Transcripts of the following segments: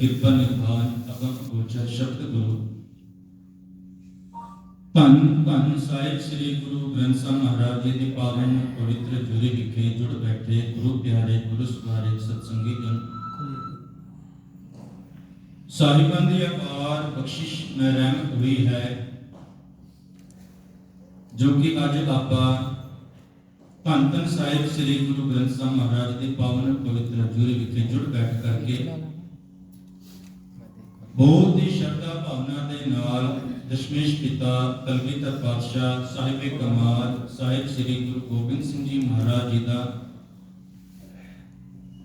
ਕਿਰਪਾ ਨਿਭਾਨ ਅਗਮ ਗੋਚਰ ਸ਼ਬਦ ਗੁਰੂ। ਧੰਨ ਧੰਨ ਸਾਹਿਬ ਸ੍ਰੀ ਗੁਰੂ ਗ੍ਰੰਥ ਸਾਹਿਬ ਮਹਾਰਾਜ ਜੀ ਦੀ ਪਾਵਨ ਪਵਿੱਤਰ ਜੁਰੀ ਵਿਖੇ ਜੁੜ ਬੈਠੇ ਗੁਰੂ ਪਿਆਰੇ ਗੁਰੂ ਸਵਾਰੇ ਸਤਸੰਗੀ ਜਨ। ਸਾਹਿਬਾਂ ਦੀ ਅਪਾਰ ਬਖਸ਼ਿਸ਼ ਮੈਂ ਹੋਈ ਹੈ, ਜੋ ਕਿ ਅੱਜ ਆਪਾਂ ਧੰਨ ਧੰਨ ਸਾਹਿਬ ਸ੍ਰੀ ਗੁਰੂ ਗ੍ਰੰਥ ਸਾਹਿਬ ਮਹਾਰਾਜ ਦੀ ਪਾਵਨ ਪਵਿੱਤਰ ਜੁਰੀ ਵਿਖੇ ਜੁੜ ਬੈਠ ਕਰਕੇ ਬਹੁਤ ਹੀ ਸ਼ਰਧਾ ਭਾਵਨਾ ਦੇ ਨਾਲ ਦਸ਼ਮੇਸ਼ ਪਿਤਾ ਕਲਗੀਧਰ ਪਾਤਸ਼ਾਹ ਸਾਹਿਬੇ ਕਮਾਲ ਸਾਹਿਬ ਸ੍ਰੀ ਗੁਰੂ ਗੋਬਿੰਦ ਸਿੰਘ ਜੀ ਮਹਾਰਾਜ ਜੀ ਦਾ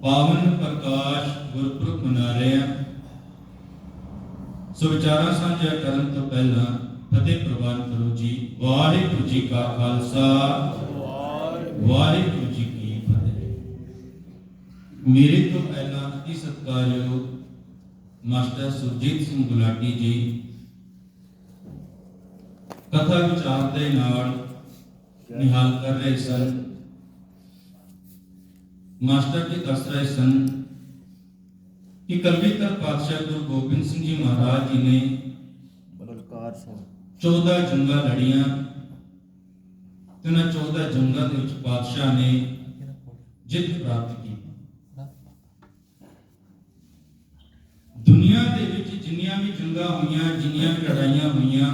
ਪਾਵਨ ਪ੍ਰਕਾਸ਼ ਗੁਰਪੁਰਬ ਮਨਾ ਰਹੇ ਹਾਂ। ਸੋ ਵਿਚਾਰਾਂ ਸਾਂਝਾ ਕਰਨ ਤੋਂ ਪਹਿਲਾਂ ਫਤਿਹ ਪ੍ਰਵਾਨ ਕਰੋ ਜੀ। ਵਾਹਿਗੁਰੂ ਜੀ ਕਾ ਖਾਲਸਾ। ਵਾਹਿਗੁਰੂ ਜੀ ਕੀ ਫਤਿਹ। ਮੇਰੇ ਤੋਂ ਪਹਿਲਾਂ ਅਤੀ ਸਤਿਕਾਰਯੋਗ ਮਾਸਟਰ ਸੁਰਜੀਤ ਸਿੰਘ ਗੁਲਾਟੀ ਜੀ ਕਥਾ ਵਿਚਾਰ ਦੇ ਨਾਲ ਨਿਹਾਲ ਕਰ ਰਹੇ ਸਨ। ਮਾਸਟਰ ਜੀ ਦੱਸ ਰਹੇ ਸਨ ਕਿ ਕਲਗੀਧਰ ਪਾਤਸ਼ਾਹ ਗੁਰੂ ਗੋਬਿੰਦ ਸਿੰਘ ਜੀ ਮਹਾਰਾਜ ਜੀ ਨੇ ਬਲਕਾਰ ਸਿੰਘ। 14 ਜੰਗਾਂ ਲੜੀਆਂ ਤੇ ਉਹਨਾਂ 14 ਜੰਗਾਂ ਦੇ ਵਿੱਚ ਪਾਤਸ਼ਾਹ ਨੇ ਜਿੱਤ ਪ੍ਰਾਪਤ ਕੀਤੀ ਦੁਨੀਆ ਦੇ ਵਿੱਚ ਜਿੰਨੀਆਂ ਵੀ ਜੰਗਾਂ ਹੋਈਆਂ, ਜਿੰਨੀਆਂ ਵੀ ਲੜਾਈਆਂ ਹੋਈਆਂ,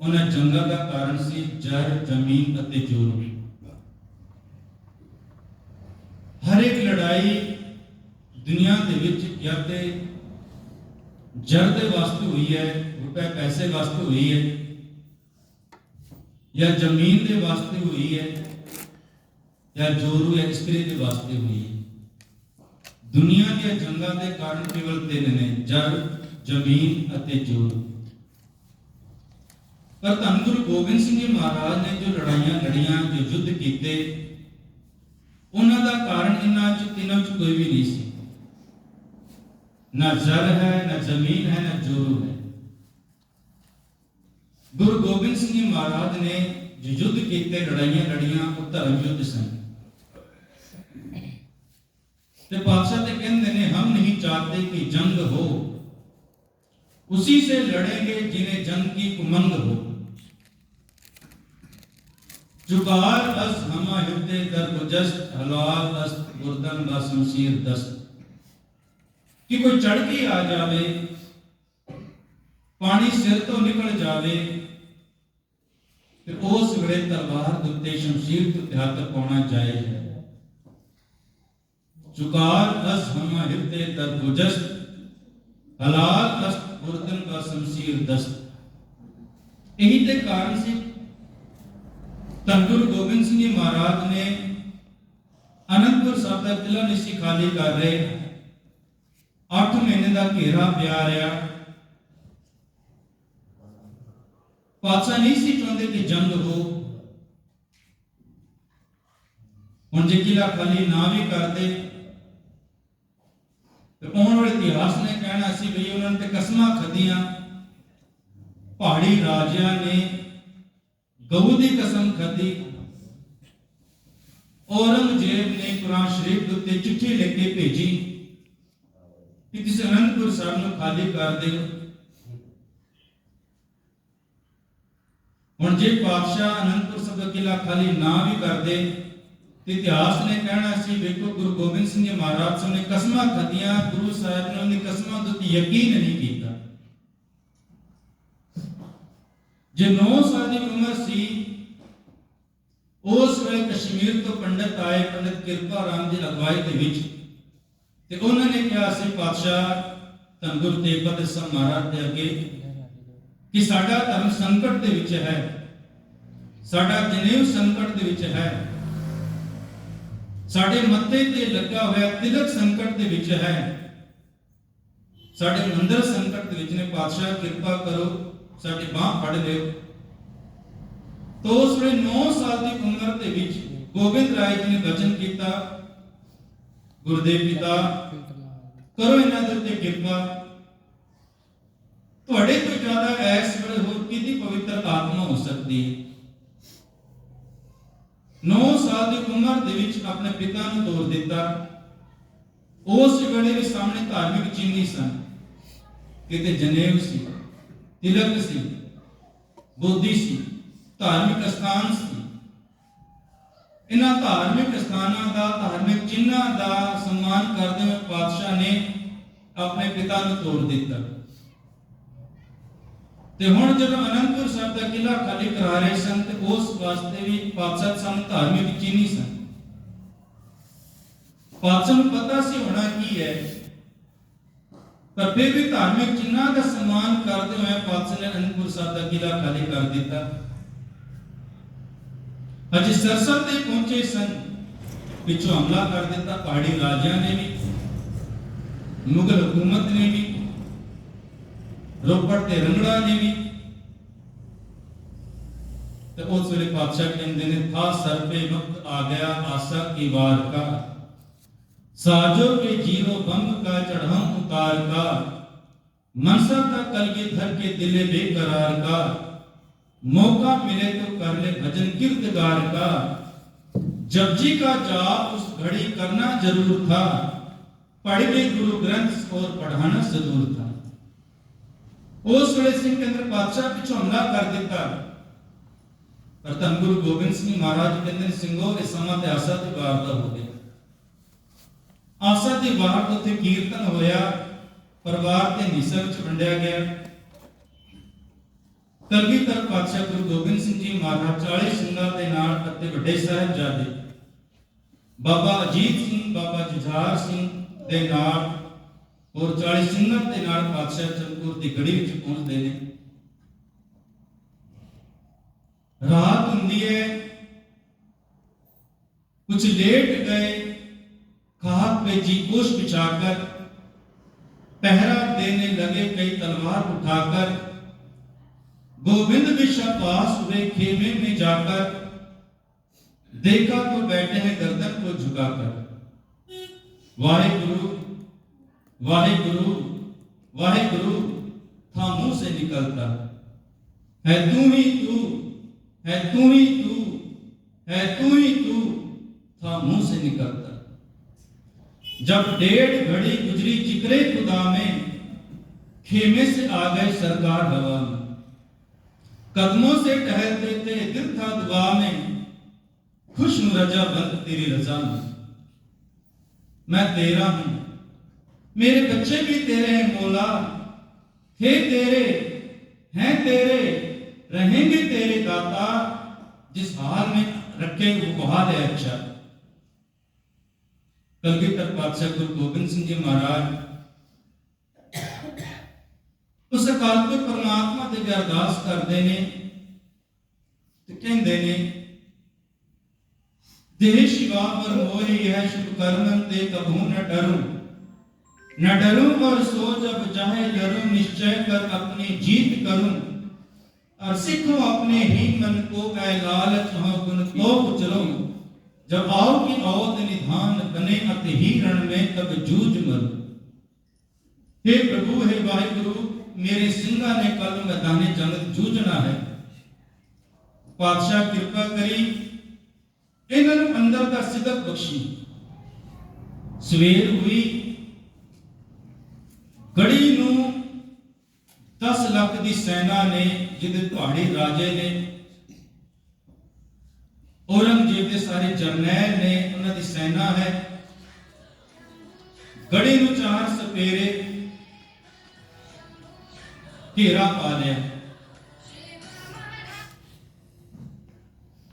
ਉਹਨਾਂ ਜੰਗਾਂ ਦਾ ਕਾਰਨ ਸੀ ਜਰ ਜ਼ਮੀਨ ਅਤੇ ਜੋਰ। ਹਰ ਇੱਕ ਲੜਾਈ ਦੁਨੀਆ ਦੇ ਵਿੱਚ ਜਾਂ ਤੇ ਜਰ ਦੇ ਵਾਸਤੇ ਹੋਈ ਹੈ, ਰੁਪਏ ਪੈਸੇ ਵਾਸਤੇ ਹੋਈ ਹੈ, ਜਾਂ ਜ਼ਮੀਨ ਦੇ ਵਾਸਤੇ ਹੋਈ ਹੈ, ਜਾਂ ਜੋਰੂ ਜਾਂ ਇਸਤਰੀ ਦੇ ਵਾਸਤੇ ਹੋਈ ਹੈ। ਦੁਨੀਆ ਦੀਆਂ ਜੰਗਾਂ ਦੇ ਕਾਰਨ ਕੇਵਲ ਤਿੰਨ ਨੇ ਜਲ ਜ਼ਮੀਨ ਅਤੇ ਜੋਰ ਪਰ ਧੰਨ ਗੁਰੂ ਗੋਬਿੰਦ ਸਿੰਘ ਜੀ ਮਹਾਰਾਜ ਨੇ ਜੋ ਲੜਾਈਆਂ ਲੜੀਆਂ, ਜੋ ਯੁੱਧ ਕੀਤੇ, ਉਹਨਾਂ ਦਾ ਕਾਰਨ ਇਹਨਾਂ ਚ ਤਿੰਨਾਂ ਚ ਕੋਈ ਵੀ ਨਹੀਂ ਸੀ। ਨਾ ਜਲ ਹੈ, ਨਾ ਜ਼ਮੀਨ ਹੈ, ਨਾ ਜੋਰ ਹੈ। ਗੁਰੂ ਗੋਬਿੰਦ ਸਿੰਘ ਜੀ ਮਹਾਰਾਜ ਨੇ ਜੋ ਯੁੱਧ ਕੀਤੇ, ਲੜਾਈਆਂ ਲੜੀਆਂ, ਉਹ ਧਰਮ ਯੁੱਧ ਸਨ। ਤੇ बादशाह ते कहते ने हम नहीं चाहते कि जंग हो उसी से लड़ेंगे जिन्हें जंग की उमंग हो जुगार अस हमा हिते दर गुजस्त हलाल अस्त गुर्दन व शमशीर दस्त ਕਿ ਕੋਈ ਚੜ ਕੇ ਆ ਜਾਵੇ ਪਾਣੀ ਸਿਰ ਤੋਂ ਨਿਕਲ ਜਾਵੇ ਤੇ ਉਸ ਵੇਲੇ ਤਲਵਾਰ ਦੇ ਉੱਤੇ ਸ਼ਮਸ਼ੀਰ ਤੇ ਹੱਥ ਪਾਉਣਾ ਜਾਇਜ਼ ਹੈ चुकार अस हम हिरते दर गुजस्त हलाल अस गुर्दन का शमशीर दस्त ਇਹੀ ਤੇ ਕਾਰਨ ਸੀ ਧੰਨ ਗੁਰੂ ਗੋਬਿੰਦ ਸਿੰਘ ਜੀ ਮਹਾਰਾਜ ਨੇ ਅਨੰਦਪੁਰ ਸਾਹਿਬ ਦਾ ਕਿਲਾ ਨਹੀਂ ਸੀ ਖਾਲੀ ਕਰ ਰਹੇ 8 ਮਹੀਨੇ ਦਾ ਘੇਰਾ ਪਿਆ ਰਿਹਾ ਪਾਤਸ਼ਾਹ ਨਹੀਂ ਸੀ ਚਾਹੁੰਦੇ ਕਿ ਜੰਗ ਹੋ ਹੁਣ ਜੇ ਕਿਲਾ ਖਾਲੀ ਨਾ ਵੀ ਕਰਦੇ ਤੇ ਆਉਣ ਵਾਲੇ ਇਤਿਹਾਸ ਨੇ ਕਹਿਣਾ ਸੀ ਵੀ ਉਹਨਾਂ ਤੇ ਕਸਮਾਂ ਖਾਧੀਆਂ। ਪਹਾੜੀ ਰਾਜਿਆਂ ਨੇ ਗਊ ਦੀ ਕਸਮ ਖਾਧੀ। ਔਰੰਗਜ਼ੇਬ ਨੇ ਕੁਰਾਨ ਸ਼ਰੀਫ ਦੇ ਉੱਤੇ ਚਿੱਠੀ ਲਿਖ ਕੇ ਭੇਜੀ ਕਿ ਤੁਸੀਂ ਅਨੰਦਪੁਰ ਸਾਹਿਬ ਨੂੰ ਖਾਲੀ ਕਰ ਦਿਓ। ਹੁਣ ਜੇ ਪਾਤਸ਼ਾਹ ਅਨੰਦਪੁਰ ਸਾਹਿਬ ਦਾ ਕਿਲਾ ਖਾਲੀ ਨਾ ਵੀ ਕਰਦੇ ਇਤਿਹਾਸ ਨੇ ਕਹਿਣਾ ਸੀ ਵੇਖੋ ਗੁਰੂ ਗੋਬਿੰਦ ਸਿੰਘ ਜੀ ਮਹਾਰਾਜ ਸਾਹਿਬ ਨੇ ਕਸਮਾਂ ਖਾਧੀਆਂ, ਗੁਰੂ ਸਾਹਿਬ ਨੇ ਉਹਦੀ ਕਸਮਾਂ ਤੋਂ ਯਕੀਨ ਨਹੀਂ ਕੀਤਾ। ਜੇ 9 ਸਾਲ ਦੀ ਉਮਰ ਸੀ, ਉਸ ਵੇਲੇ ਕਸ਼ਮੀਰ ਤੋਂ ਪੰਡਤ ਆਏ, ਪੰਡਤ ਕਿਰਪਾ ਰਾਮ ਦੀ ਅਗਵਾਈ ਦੇ ਵਿੱਚ। ਤੇ ਉਹਨਾਂ ਨੇ ਕਿਹਾ ਸੀ ਪਾਤਸ਼ਾਹ ਧੰਨ ਗੁਰੂ ਤੇਗ ਬਹਾਦਰ ਸਾਹਿਬ ਮਹਾਰਾਜ ਦੇ ਅੱਗੇ ਕਿ ਸਾਡਾ ਧਰਮ ਸੰਕਟ ਦੇ ਵਿੱਚ ਹੈ। ਸਾਡਾ ਜਨੇਊ ਸੰਕਟ ਦੇ ਵਿੱਚ ਹੈ। ਸਾਡੇ ਮੱਥੇ ਤੇ ਲੱਗਾ ਹੋਇਆ ਤਿਲਕ ਸੰਕਟ ਦੇ ਵਿੱਚ ਹੈ। ਸਾਡੇ ਮੰਦਰ ਸੰਕਟ ਦੇ ਵਿੱਚ ਨੇ, ਪਾਤਸ਼ਾਹ ਕਿਰਪਾ ਕਰੋ, ਸਾਡੀ ਬਾਹ ਫੜ ਲਿਓ। ਤੋ ਉਸ ਵੇਲੇ 9 ਸਾਲ ਦੀ ਉਮਰ ਦੇ ਵਿੱਚ ਗੋਬਿੰਦ ਰਾਏ ਜੀ ਨੇ ਵਚਨ ਕੀਤਾ, ਗੁਰਦੇਵ ਪਿਤਾ, ਕਰੋ ਇਹਨਾਂ ਦੇ ਉੱਤੇ ਕਿਰਪਾ। ਤੁਹਾਡੇ ਤੋਂ ਜ਼ਿਆਦਾ ਐਸ ਵੇਲੇ ਹੋਰ ਕਿਹਦੀ ਪਵਿੱਤਰ ਆਤਮਾ ਹੋ ਸਕਦੀ ਹੈ? 9 ਸਾਲ ਦੀ ਉਮਰ ਦੇ ਵਿੱਚ ਆਪਣੇ ਪਿਤਾ ਨੂੰ ਤੋਰ ਦਿੱਤਾ। ਉਸ ਵੇਲੇ ਵੀ ਸਾਹਮਣੇ ਧਾਰਮਿਕ ਚਿੰਨੀ ਸਨ। ਕਿਤੇ ਜਨੇਊ ਸੀ, ਤਿਲਕ ਸੀ, ਬੋਧੀ ਸੀ, ਧਾਰਮਿਕ ਸਥਾਨ ਸੀ। ਇਹਨਾਂ ਧਾਰਮਿਕ ਸਥਾਨਾਂ ਦਾ, ਧਾਰਮਿਕ ਚਿੰਨ੍ਹਾਂ ਦਾ ਸਨਮਾਨ ਕਰਦੇ ਹੋਏ ਪਾਤਸ਼ਾਹ ਨੇ ਆਪਣੇ ਪਿਤਾ ਨੂੰ ਤੋਰ ਦਿੱਤਾ। ਤੇ ਹੁਣ ਜਦੋਂ ਅਨੰਦਪੁਰ ਸਾਹਿਬ ਦਾ ਕਿਲਾ ਖਾਲੀ ਕਰਾ ਰਹੇ ਸਨ ਤੇ ਉਸ ਵਾਸਤੇ ਵੀ ਪਾਤਸ਼ਾਹ ਸਨ ਧਾਰਮਿਕ ਚਿੰਨੀ ਸਨ। ਪਾਤਸ਼ਾਹ ਨੂੰ ਪਤਾ ਸੀ ਹੋਣਾ ਕੀ ਹੈ, ਪਰ ਫਿਰ ਵੀ ਧਾਰਮਿਕ ਚਿੰਨ੍ਹਾਂ ਦਾ ਸਨਮਾਨ ਕਰਦੇ ਹੋਏ ਪਾਤਸ਼ਾਹ ਨੇ ਅਨੰਦਪੁਰ ਸਾਹਿਬ ਦਾ ਕਿਲਾ ਖਾਲੀ ਕਰ ਦਿੱਤਾ। ਅਜੇ ਸਰਸਰ ਤੇ ਪਹੁੰਚੇ ਸਨ, ਪਿੱਛੋਂ ਹਮਲਾ ਕਰ ਦਿੱਤਾ, ਪਹਾੜੀ ਰਾਜਿਆਂ ਨੇ ਵੀ, ਮੁਗਲ ਹਕੂਮਤ ਨੇ ਵੀ ਰੋਪੜ ਤੇ ਰੰਗੜਾ ਨੇ ਵੀ ਤੇ ਉਸ ਵੇਲੇ ਪਾਤਸ਼ਾਹ ਕਹਿੰਦੇ ਨੇ ਥਾ ਸਰ ਪੇ ਵਕਤ ਆ ਗਿਆ ਆਸਾ ਕੀ ਵਾਰ ਕਾ साजो के जीरो बम का चढ़ाऊं उतार का मनसा का कल ये धर के दिले बेकरार का मौका मिले तो कर ले भजन कीर्तगार का जपजी का जाप उस घड़ी करना जरूर था पढ़ के गुरु ग्रंथ और पढ़ाना जरूर था ਉਸ ਵੇਲੇ ਸਿੰਘ ਕੇ ਪਾਤਸ਼ਾਹ ਪਿੱਛੋਂ ਹਮਲਾ ਕਰ ਦਿੱਤਾ। ਪਰ ਧੰਨ ਗੁਰੂ ਗੋਬਿੰਦ ਸਿੰਘ ਮਹਾਰਾਜ ਕਹਿੰਦੇ ਨੇ, ਸਿੰਘੋ, ਇਹ ਸਮਾਂ ਤੇ ਆਸਾ ਦੀ ਵਾਰ ਦਾ ਹੋ ਗਿਆ। ਆਸਾ ਦੀ ਵਾਰ ਤੋਂ ਉੱਥੇ ਕੀਰਤਨ ਹੋਇਆ, ਪਰਿਵਾਰ ਤੇ ਹਿੱਸੇ ਵਿੱਚ ਵੰਡਿਆ ਗਿਆ। ਕਲਗੀਧਰ ਪਾਤਸ਼ਾਹ ਗੁਰੂ ਗੋਬਿੰਦ ਸਿੰਘ ਜੀ ਮਹਾਰਾਜ 40 ਸਿੰਘਾਂ ਦੇ ਨਾਲ ਅਤੇ ਵੱਡੇ ਸਾਹਿਬਜ਼ਾਦੇ, ਬਾਬਾ ਅਜੀਤ ਸਿੰਘ, ਬਾਬਾ ਜੁਝਾਰ ਸਿੰਘ ਦੇ ਨਾਲ ਹੋਰ 40 ਸਿੰਘਾਂ ਦੇ ਨਾਲ ਪਾਤਸ਼ਾਹ ਚੰਦਪੁਰ ਦੀ ਗੜੀ ਵਿੱਚ ਪਹੁੰਚਦੇ ਨੇ ਰਾਤ ਹੁੰਦੀ ਹੈ कुछ लेट गए खाक पे जी कोश बिछाकर पहरा देने लगे कई तलवार उठाकर गोविंद विश्व पास हुए खेमे में जाकर देखा तो बैठे हैं गर्दन को झुकाकर वाहे गुरु वाहे गुरु वाहे गुरु था मुँह से निकलता। है तू ही तू, है तू ही तू, है तू ही तू, था मुँह से निकलता। जब डेढ़ घड़ी गुजरी जिक्रे खुदा में, खेमे से आ गए सरकार हवा में। कदमों से टहलते थे दिल था दुआ में, खुश रजा बंद तेरी रजा में। मैं तेरा हूँ मेरे बच्चे भी तेरे हैं मौला थे तेरे हैं तेरे रहेंगे तेरे दाता जिस हाल में रखे वो हाल है अच्छा ਕਲਗੀਧਰ ਪਾਤਸ਼ਾਹ ਗੁਰੂ ਗੋਬਿੰਦ ਸਿੰਘ ਜੀ ਮਹਾਰਾਜ ਉਸ ਅਕਾਲ ਪੁਰਖ ਪਰਮਾਤਮਾ ਦੇ ਅੱਗੇ ਅਰਦਾਸ ਕਰਦੇ ਨੇ ਤੇ ਕਹਿੰਦੇ ਨੇ ਦੇਹ शिवा पर मोहि यह शुभ कर्म ते कभू न डरूं न डरूं और सो जब चाहे डरूं निश्चय कर अपनी जीत करूं और सिखो अपने ही मन को मैं लालच हो गुण तो चलो जब आओ की औद निधान बने अति ही रण में तब जूझ मर हे प्रभु हे वाहिगुरु मेरे ਸਿੰਘਾਂ ਨੇ ਕੱਲ ਮੈਦਾਨੇ ਜੰਗ ਵਿੱਚ ਜੂਝਣਾ ਹੈ ਪਾਤਸ਼ਾਹ ਕਿਰਪਾ ਕਰੀ ਇਹਨਾਂ ਨੂੰ ਅੰਦਰ ਦਾ ਸਿਦਕ ਬਖਸ਼ੀ ਸਵੇਰ ਹੋਈ ਗੜੀ ਨੂੰ 10 ਲੱਖ ਦੀ ਸੈਨਾ ਨੇ ਜਿਹਦੇ ਤੁਹਾਡੇ ਰਾਜੇ ਨੇ, ਔਰੰਗਜ਼ੇਬ ਦੇ ਸਾਰੇ ਜਰਨੈਲ ਨੇ, ਉਹਨਾਂ ਦੀ ਸੈਨਾ ਹੈ। ਗੜੀ ਨੂੰ ਚਾਰ ਸਪੇਰੇ ਘੇਰਾ ਪਾ ਲਿਆ।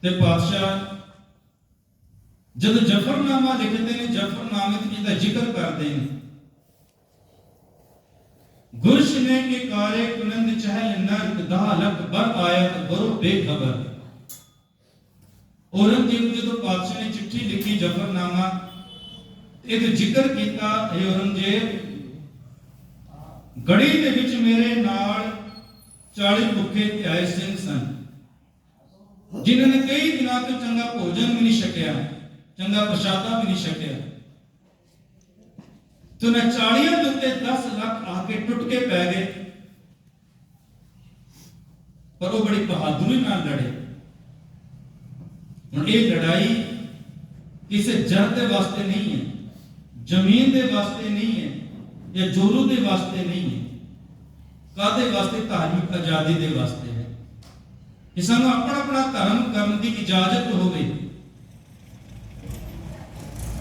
ਤੇ ਪਾਤਸ਼ਾਹ, ਜਦੋਂ ਜਫਰਨਾਮਾ ਲਿਖਦੇ ਨੇ, ਜਫਰਨਾਮੇ ਵਿੱਚ ਜਿਹਦਾ ਜ਼ਿਕਰ ਕਰਦੇ ਨੇ। ਗੁਰਸ਼ ਨੇ ਕੇ ਕਾਰੇ ਕੁਨੰਦ ਚਾਹੇ ਨਰਕ ਦਾ ਲਖ ਬਰ ਆਇਤ ਔਰੰਗਜ਼ੇਬ ਜਦੋਂ ਪਾਤਸ਼ਾਹ ਨੇ ਚਿੱਠੀ ਲਿਖੀ ਜਫਰਨਾਮਾ ਇਹ ਜ਼ਿਕਰ ਕੀਤਾ, ਹੈ ਔਰੰਗਜ਼ੇਬ, ਗੜੀ ਦੇ ਵਿੱਚ ਮੇਰੇ ਨਾਲ 40 ਭੁੱਖੇ ਧਿਆਏ ਸਿੰਘ ਸਨ, ਜਿਨ੍ਹਾਂ ਨੇ ਕਈ ਦਿਨਾਂ ਤੋਂ ਚੰਗਾ ਭੋਜਨ ਵੀ ਨਹੀਂ ਛਕਿਆ, ਚੰਗਾ ਪ੍ਰਸ਼ਾਦਾ ਵੀ ਨਹੀਂ ਛਕਿਆ। ਤੋ ਨਾ 40 ਦੇ ਉੱਤੇ 10 ਲੱਖ ਆ ਕੇ ਟੁੱਟ ਕੇ ਪੈ ਗਏ। ਪਰ ਉਹ ਬੜੀ ਬਹਾਦਰੀ ਨਾਲ ਲੜੇ। ਹੁਣ ਇਹ ਲੜਾਈ ਕਿਸੇ ਜਰ ਦੇ ਵਾਸਤੇ ਨਹੀਂ ਹੈ, ਜ਼ਮੀਨ ਦੇ ਵਾਸਤੇ ਨਹੀਂ ਹੈ, ਜਾਂ ਜੋਰੂ ਦੇ ਵਾਸਤੇ ਨਹੀਂ ਹੈ ਕਾਦੇ ਵਾਸਤੇ? ਧਾਰਮਿਕ ਆਜ਼ਾਦੀ ਦੇ ਵਾਸਤੇ ਹੈ। ਕਿ ਸਾਨੂੰ ਆਪਣਾ ਆਪਣਾ ਧਰਮ ਕਰਨ ਦੀ ਇਜਾਜ਼ਤ ਹੋਵੇ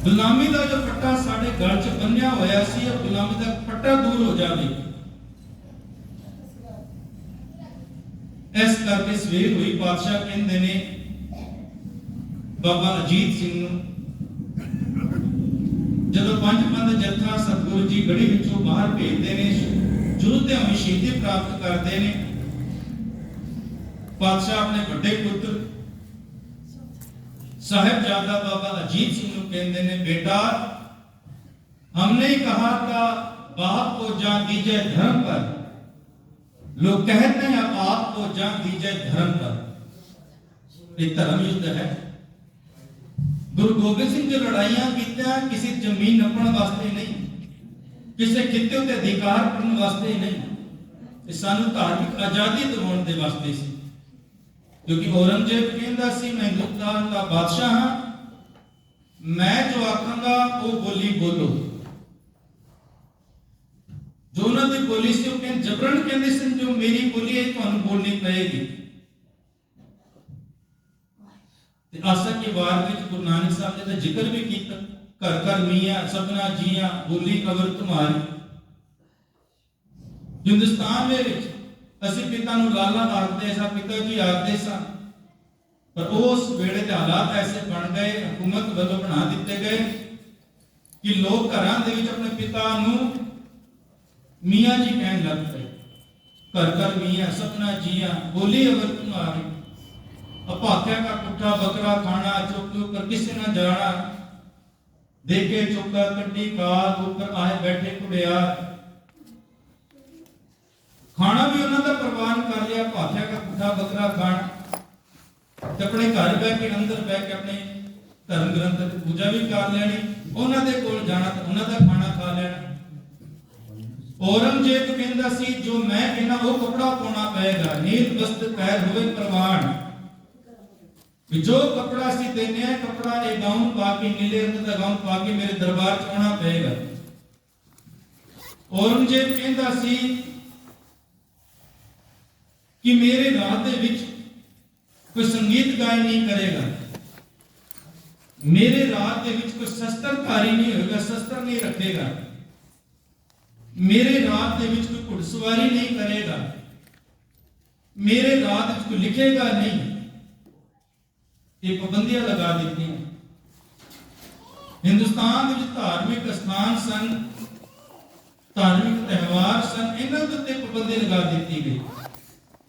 ਗੁਲਾਮੀ ਦਾ ਜੋ ਪੱਟਾ ਸਾਡੇ ਗਲ 'ਚ ਬੰਨਿਆ ਹੋਇਆ ਸੀ ਉਹ ਗੁਲਾਮੀ ਦਾ ਪੱਟਾ ਦੂਰ ਹੋ ਜਾਵੇ। ਇਸ ਕਰਕੇ ਸਵੇਰ ਹੋਈ ਪਾਤਸ਼ਾਹ ਕਹਿੰਦੇ ਨੇ, ਬਾਬਾ ਅਜੀਤ ਸਿੰਘ ਨੂੰ, ਜਦੋਂ ਪੰਜ ਪੰਜ ਜੱਥਾ ਸਤਿਗੁਰੂ ਜੀ ਗੜੀ ਵਿੱਚੋਂ ਬਾਹਰ ਭੇਜਦੇ ਨੇ ਜਦੋਂ ਤੇ ਹਮੇ ਸ਼ਹੀਦੀ ਪ੍ਰਾਪਤ ਕਰਦੇ ਨੇ, ਪਾਤਸ਼ਾਹ ਆਪਣੇ ਵੱਡੇ ਪੁੱਤਰ ਸਾਹਿਬਜ਼ਾਦਾ ਬਾਬਾ ਅਜੀਤ ਸਿੰਘ ਨੂੰ ਕਹਿੰਦੇ ਨੇ ਬੇਟਾ हमने कहा था बाप को जान दीजिए धर्म पर लोग कहते हैं अब आपको जान दीजिए धर्म पर ये धर्म युद्ध है ਗੁਰੂ ਗੋਬਿੰਦ ਸਿੰਘ ਜੋ ਲੜਾਈਆਂ ਕੀਤੀਆਂ ਕਿਸੇ ਜ਼ਮੀਨ ਨੱਪਣ ਵਾਸਤੇ ਨਹੀਂ ਕਿਸੇ ਖਿੱਤੇ ਉੱਤੇ ਅਧਿਕਾਰ ਕਰਨ ਵਾਸਤੇ ਨਹੀਂ ਇਹ ਸਾਨੂੰ ਧਾਰਮਿਕ ਆਜ਼ਾਦੀ ਦਿਵਾਉਣ ਦੇ ਵਾਸਤੇ ਸੀ ਕਿਉਂਕਿ ਔਰੰਗਜ਼ੇਬ ਕਹਿੰਦਾ ਸੀ, ਮੈਂ ਹਿੰਦੁਸਤਾਨ ਦਾ ਬਾਦਸ਼ਾਹ ਹਾਂ। ਮੈਂ ਜੋ ਆਖਾਂਗਾ, ਉਹ ਬੋਲੀ ਬੋਲੋ। ਜੋ ਉਹਨਾਂ ਦੀ ਬੋਲੀ ਸੀ, ਉਹ ਕਹਿੰਦੇ, ਜਬਰਨ ਕਹਿੰਦੇ ਸਨ, ਜੋ ਮੇਰੀ ਬੋਲੀ ਹੈ ਤੁਹਾਨੂੰ ਬੋਲਣੀ ਪਏਗੀ। ਤੇ ਆਸਾ ਕੀ ਵਾਰ ਵਿੱਚ ਗੁਰੂ ਨਾਨਕ ਸਾਹਿਬ ਜੀ ਦਾ ਜ਼ਿਕਰ ਵੀ ਕੀਤਾ, ਘਰ ਘਰ ਮੀਆਂ, ਸਭਨਾ ਜੀਆਂ, ਬੋਲੀ ਕਬਰ ਤੁਮਾਰੀ। ਹਿੰਦੁਸਤਾਨ ਦੇ ਵਿੱਚ ਅਸੀਂ ਪਿਤਾ ਨੂੰ ਲਾਲਾ ਆਖਦੇ ਸਾਂ, ਪਿਤਾ ਜੀ ਆਖਦੇ ਸਾਂ। ਪਰ ਉਸ ਵੇਲੇ ਦੇ ਹਾਲਾਤ ਐਸੇ ਬਣ ਗਏ, ਹਕੂਮਤ ਵੱਲੋਂ ਬਣਾ ਦਿੱਤੇ ਗਏ ਕਿ ਲੋਕ ਘਰਾਂ ਦੇ ਵਿੱਚ ਆਪਣੇ ਪਿਤਾ ਨੂੰ ਮੀਆਂ ਜੀ ਕਹਿਣ ਲੱਗ ਪਏ। ਘਰ ਘਰ ਮੀਆਂ, ਸਪਨਾ ਜੀਆਂ, ਬੋਲੀ ਅਵਰ ਤੁਮਾਰੀ ਅਪਾਕਿਆ ਦਾ ਪੁੱਠਾ ਬੱਕਰਾ ਖਾਣਾ ਚੁੱਕ ਉੱਪਰ ਕਿਸੇ ਨਾ ਜਾਣਾ। ਦੇਖੇ ਚੁੱਕਾ ਕੱਟੀ ਕਾਲ, ਉੱਪਰ ਆਏ ਬੈਠੇ ਕੁੜਿਆ ਖਾਣਾ ਵੀ ਉਹਨਾਂ ਦਾ ਪ੍ਰਵਾਨ ਕਰ ਲਿਆ ਭਾਖਿਆ ਦਾ ਪੁੱਠਾ ਬੱਕਰਾ ਖਾਣ। ਤੇ ਆਪਣੇ ਘਰ ਬਹਿ ਕੇ, ਅੰਦਰ ਬਹਿ ਕੇ ਆਪਣੇ ਧਰਮ ਗ੍ਰੰਥ ਦੀ ਪੂਜਾ ਵੀ ਕਰ ਲੈਣੀ। ਉਹਨਾਂ ਦੇ ਕੋਲ ਜਾਣਾ ਤੇ ਉਹਨਾਂ ਦਾ ਖਾਣਾ ਖਾ ਲੈਣਾ। ਔਰੰਗਜ਼ੇਬ ਕਹਿੰਦਾ ਸੀ, ਜੋ ਮੈਂ ਕਹਿੰਦਾ ਉਹ ਕਪੜਾ ਪਾਉਣਾ ਪਏਗਾ। ਨੀਲ ਵਸਤ ਪੈਰ ਹੋਵੇ ਪ੍ਰਵਾਨ। ਵੀ ਜੋ ਕਪੜਾ ਸੀ ਦੇਨੇ ਆ ਕਪੜਾ ਇਹ ਗਾਉਂ ਪਾ ਕੇ, ਨੀਲੇ ਰੰਗ ਦਾ ਗਾਉਨ ਪਾ ਕੇ ਮੇਰੇ ਦਰਬਾਰ ਚ ਆਉਣਾ ਪਏਗਾ। ਔਰੰਗਜ਼ੇਬ ਕਹਿੰਦਾ ਸੀ ਕਿ ਮੇਰੇ ਰਾਤ ਦੇ ਵਿੱਚ ਕੋਈ ਸੰਗੀਤ ਗਾਇਨ ਨਹੀਂ ਕਰੇਗਾ। ਮੇਰੇ ਰਾਤ ਦੇ ਵਿੱਚ ਕੋਈ ਸ਼ਸਤਰਧਾਰੀ ਨਹੀਂ ਹੋਏਗਾ, ਸ਼ਸਤਰ ਨਹੀਂ ਰੱਖੇਗਾ। ਮੇਰੇ ਰਾਤ ਦੇ ਵਿੱਚ ਕੋਈ ਘੁੜਸਵਾਰੀ ਨਹੀਂ ਕਰੇਗਾ। ਮੇਰੇ ਰਾਤ ਵਿੱਚ ਕੋਈ ਲਿਖੇਗਾ ਨਹੀਂ। ਇਹ ਪਾਬੰਦੀਆਂ ਲਗਾ ਦਿੱਤੀਆਂ। ਹਿੰਦੁਸਤਾਨ ਵਿੱਚ ਧਾਰਮਿਕ ਸਥਾਨ ਸਨ, ਧਾਰਮਿਕ ਤਿਉਹਾਰ ਸਨ, ਇਹਨਾਂ ਦੇ ਉੱਤੇ ਪਾਬੰਦੀ ਲਗਾ ਦਿੱਤੀ ਗਈ।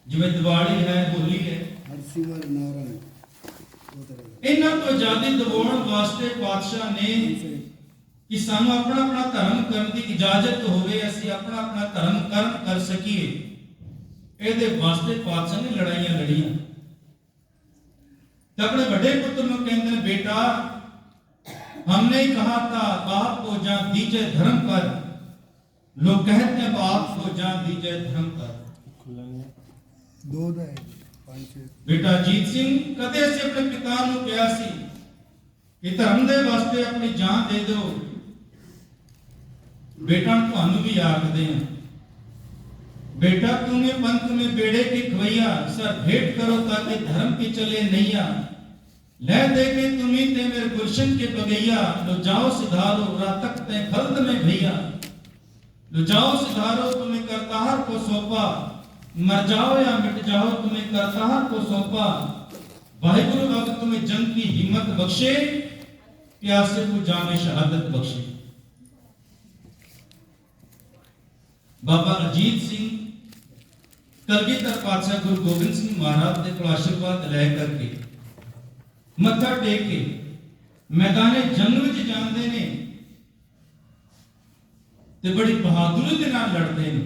ਜਿਵੇਂ ਦੀਵਾਲੀ ਹੈ ਹੋਲੀ ਹੈ ਹਰਸਿਮਰ ਨਾਰਾਇਣ ਉਹ ਤਰ੍ਹਾਂ ਇਹਨਾਂ ਤੋਂ ਆਜ਼ਾਦੀ ਦਿਵਾਉਣ ਵਾਸਤੇ ਪਾਤਸ਼ਾਹ ਨੇ ਕਿ ਸਾਨੂੰ ਆਪਣਾ ਆਪਣਾ ਧਰਮ ਕਰਨ ਦੀ ਇਜਾਜ਼ਤ ਹੋਵੇ ਅਸੀਂ ਆਪਣਾ ਆਪਣਾ ਧਰਮ ਕਰਮ ਕਰ ਸਕੀਏ ਇਹਦੇ ਵਾਸਤੇ ਪਾਤਸ਼ਾਹ ਨੇ ਲੜਾਈਆਂ ਲੜੀਆਂ ਤੇ ਆਪਣੇ ਵੱਡੇ ਪੁੱਤਰ ਨੂੰ ਕਹਿੰਦੇ ਨੇ ਬੇਟਾ हमने ही कहा था बाप को जान दीजिए धर्म पर लोग कहते हैं बाप को जान दीजिए धर्म पर ਦੋ ਦਾ ਹੈ ਪੰਜ ਛੇ ਬੇਟਾ ਜੀਤ ਸਿੰਘ ਕਦੇ ਅਸੀਂ ਆਪਣੇ ਪਿਤਾ ਨੂੰ ਕਿਹਾ ਸੀ ਕਿ ਧਰਮ ਦੇ ਵਾਸਤੇ ਆਪਣੀ ਜਾਨ ਦੇ ਦਿਓ बेटा ਤੁਹਾਨੂੰ ਵੀ ਆਖਦੇ ਹਾਂ बेटा तूने पंथ में बेड़े की खवैया सर भेंट करो ताकि धर्म की चले नैया ले देखे तुम्ही ते मेरे गुलशन के बगैया लो जाओ सिधारो रातक ते खल्द में भैया लो जाओ सिधारो तुम्हें करताहर को सौंपा मर जाओ या मिट जाओ तुम्हें करताहर को सौंपा वाहिगुरु अब तुम्हें जंग की हिम्मत बख्शे प्यासे को जामे शहादत बख्शे ਬਾਬਾ ਅਜੀਤ ਸਿੰਘ ਕਲਗੀਧਰ ਪਾਤਸ਼ਾਹ ਗੁਰੂ ਗੋਬਿੰਦ ਸਿੰਘ ਮਹਾਰਾਜ ਦੇ ਕੋਲ ਆਸ਼ੀਰਵਾਦ ਲੈ ਕਰਕੇ ਮੱਥਾ ਟੇਕ ਕੇ ਮੈਦਾਨੇ ਜੰਗ ਵਿੱਚ ਜਾਂਦੇ ਨੇ ਤੇ ਬੜੀ ਬਹਾਦੁਰੀ ਦੇ ਨਾਲ ਲੜਦੇ ਨੇ